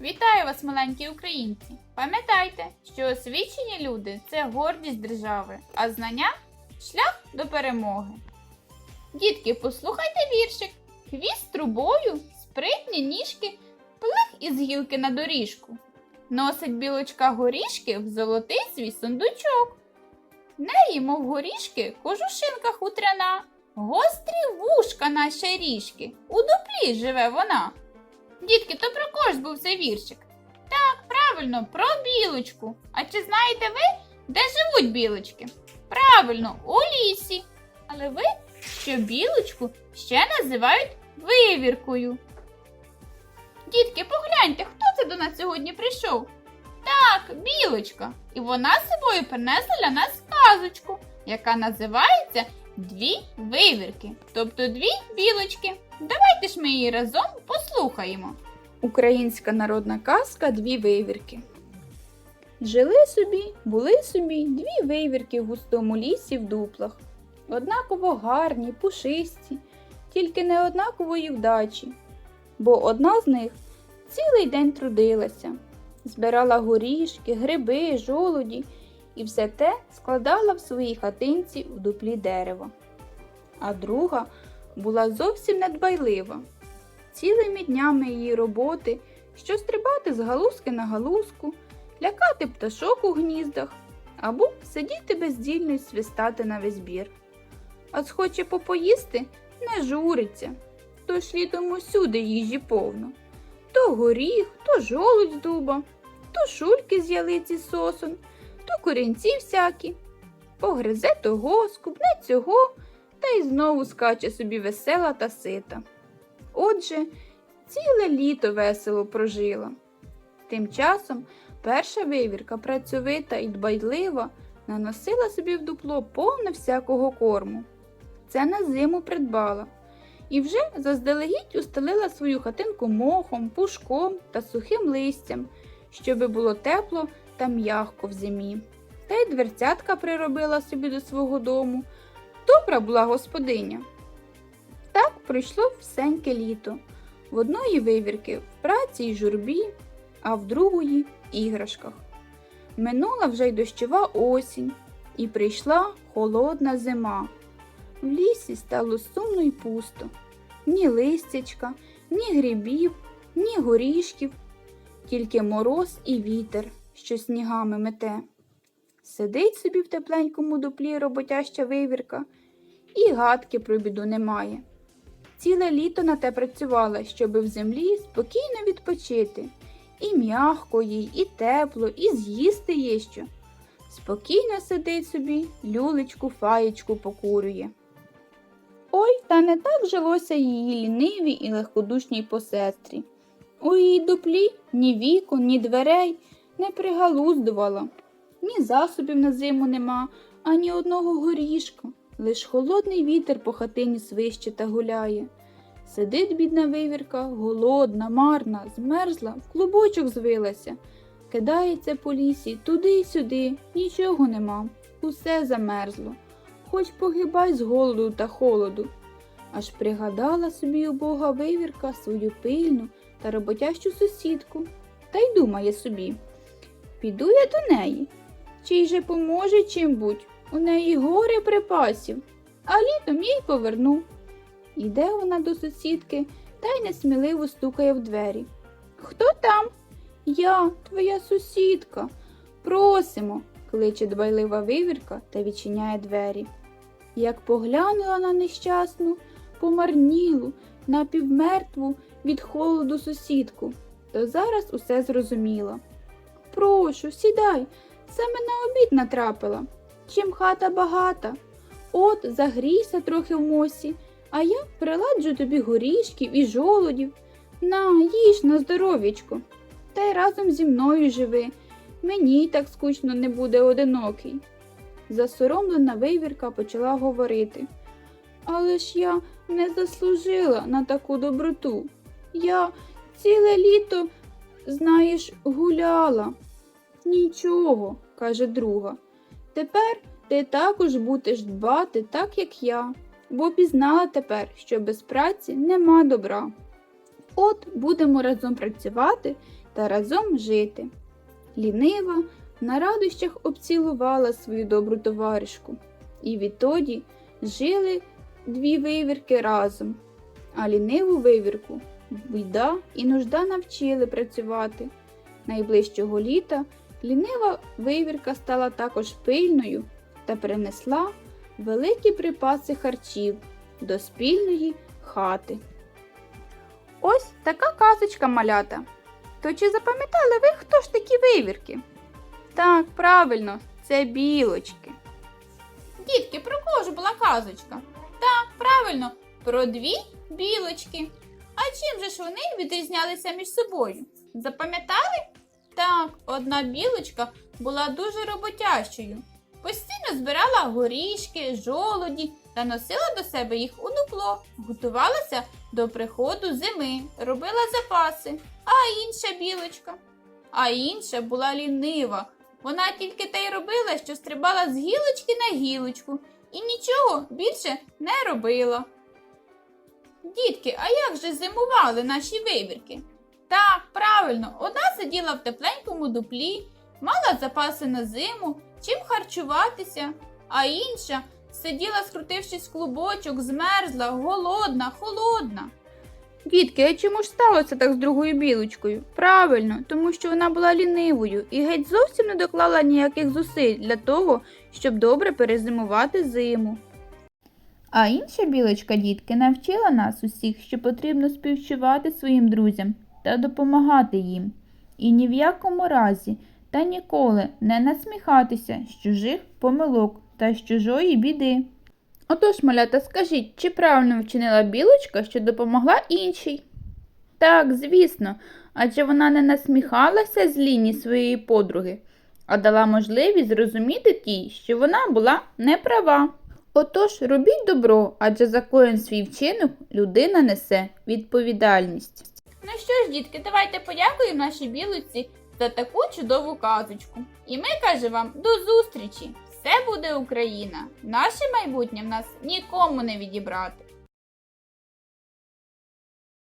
Вітаю вас, маленькі українці! Пам'ятайте, що освічені люди це гордість держави, а знання шлях до перемоги. Дітки, послухайте віршик. Хвіст трубою, спритні ніжки, плех із гілки на доріжку. Носить білочка горішки в золотий свій сундучок. Неї, мов горішки, кожушинка хутряна, гострі вушка наші ріжки, у дуплі живе вона. Дітки, то про кого ж був цей віршик? Так, правильно, про білочку. А чи знаєте ви, де живуть білочки? Правильно, у лісі. Але ви, що білочку ще називають вивіркою. Дітки, погляньте, хто це до нас сьогодні прийшов? Так, білочка. І вона з собою принесла для нас казочку, яка називається Дві вивірки, тобто дві білочки. Давайте ж ми її разом послухаємо. Українська народна казка Дві вивірки. Жили собі, були собі дві вивірки в густому лісі в дуплах. Однаково гарні, пушисті, тільки не однакової вдачі. Бо одна з них цілий день трудилася, збирала горішки, гриби, жолуді і все те складала в своїй хатинці в дуплі дерева. А друга була зовсім недбайлива. Цілими днями її роботи, що стрибати з галузки на галузку, лякати пташок у гніздах або сидіти бездільно й свистати на весь бір. А схоче попоїсти, не журиться, тож літом усюди їжі повно. То горіх, то жолудь з дуба, то шульки з ялиці сосон, то корінці всякі. Погризе того, скупне цього, та й знову скаче собі весела та сита. Отже, ціле літо весело прожила. Тим часом перша вивірка, працьовита і дбайлива, наносила собі в дупло повне всякого корму. Це на зиму придбала. І вже заздалегідь устелила свою хатинку мохом, пушком та сухим листям, щоби було тепло та м'ягко в зимі. Та й дверцятка приробила собі до свого дому. Добра була господиня. Так пройшло всеньке літо. В одної вивірки в праці й журбі, а в другої іграшках. Минула вже й дощова осінь, і прийшла холодна зима. В лісі стало сумно й пусто. Ні листячка, ні грибів, ні горішків, тільки мороз і вітер, що снігами мете. Сидить собі в тепленькому дуплі роботяща вивірка, і гадки про біду немає. Ціле літо на те працювала, щоби в землі спокійно відпочити. І м'ягко їй, і тепло, і з'їсти є що. Спокійно сидить собі, люлечку, фаєчку покурює. Ой, та не так жилося її лінивій і легкодушній посестрі. У її дуплі ні вікон, ні дверей не пригалуздувала. Ні засобів на зиму нема, ані одного горішка. Лиш холодний вітер по хатині свище та гуляє. Сидить бідна вивірка, голодна, марна, змерзла, в клубочок звилася. Кидається по лісі туди й сюди, нічого нема, усе замерзло. Хоч погибай з голоду та холоду. Аж пригадала собі убога вивірка свою пильну та роботящу сусідку, та й думає собі. Піду я до неї, чий же поможе чим-будь, у неї горе припасів, а літом їй поверну. Іде вона до сусідки та й несміливо стукає в двері. Хто там? Я, твоя сусідка. Просимо, кличе дбайлива вивірка та відчиняє двері. Як поглянула на нещасну, помарнілу, напівмертву від холоду сусідку, то зараз усе зрозуміла. Прошу, сідай, саме на обід натрапила. Чим хата багата. От загрійся трохи в мосі, а я приладжу тобі горішків і жолудів. На, їж на здоров'ячко. Та й разом зі мною живи. Мені й так скучно не буде одинокий. Засоромлена вивірка почала говорити. Але ж я не заслужила на таку доброту. Я ціле літо, знаєш, гуляла. Нічого, каже друга. Тепер ти також будеш дбати так, як я, бо пізнала тепер, що без праці нема добра. От-от будемо разом працювати та разом жити. Лінива на радощах обцілувала свою добру товаришку, і відтоді жили дві вивірки разом, а ліниву вивірку біда і нужда навчили працювати. Найближчого літа лінива вивірка стала також пильною та принесла великі припаси харчів до спільної хати. Ось така казочка малята. То чи запам'ятали ви, хто ж такі вивірки? Так, правильно, це білочки. Дітки, про кого ж була казочка? Так, правильно, про дві білочки. А чим же ж вони відрізнялися між собою? Запам'ятали? Так, одна білочка була дуже роботящою. Постійно збирала горішки, жолоді та носила до себе їх у дупло, готувалася до приходу зими, робила запаси. А інша білочка. А інша була лінива. Вона тільки те й робила, що стрибала з гілочки на гілочку і нічого більше не робила. Дітки, а як же зимували наші вибірки? Так, правильно, одна сиділа в тепленькому дуплі, мала запаси на зиму, чим харчуватися, а інша сиділа, скрутившись в клубочок, змерзла, голодна, холодна. Дітки, а чому ж сталося так з другою білочкою? Правильно, тому що вона була лінивою і геть зовсім не доклала ніяких зусиль для того, щоб добре перезимувати зиму. А інша білочка, дітки, навчила нас усіх, що потрібно співчувати своїм друзям та допомагати їм. І ні в якому разі та ніколи не насміхатися з чужих помилок та з чужої біди. Отож, малята, скажіть, чи правильно вчинила білочка, що допомогла іншій? Так, звісно, адже вона не насміхалася з лінії своєї подруги, а дала можливість зрозуміти тій, що вона була неправа. Отож, робіть добро, адже за кожен свій вчинок людина несе відповідальність. Ну що ж, дітки, давайте подякуємо нашій білиці за таку чудову казочку. І ми кажемо вам до зустрічі! Все буде Україна! Наше майбутнє в нас нікому не відібрати.